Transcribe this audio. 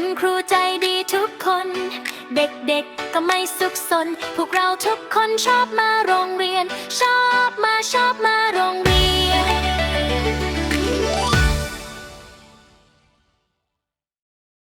คุณครูใจดีทุกคน เด็กๆก็ไม่สุขสน พวกเราทุกคนชอบมาโรงเรียนชอบ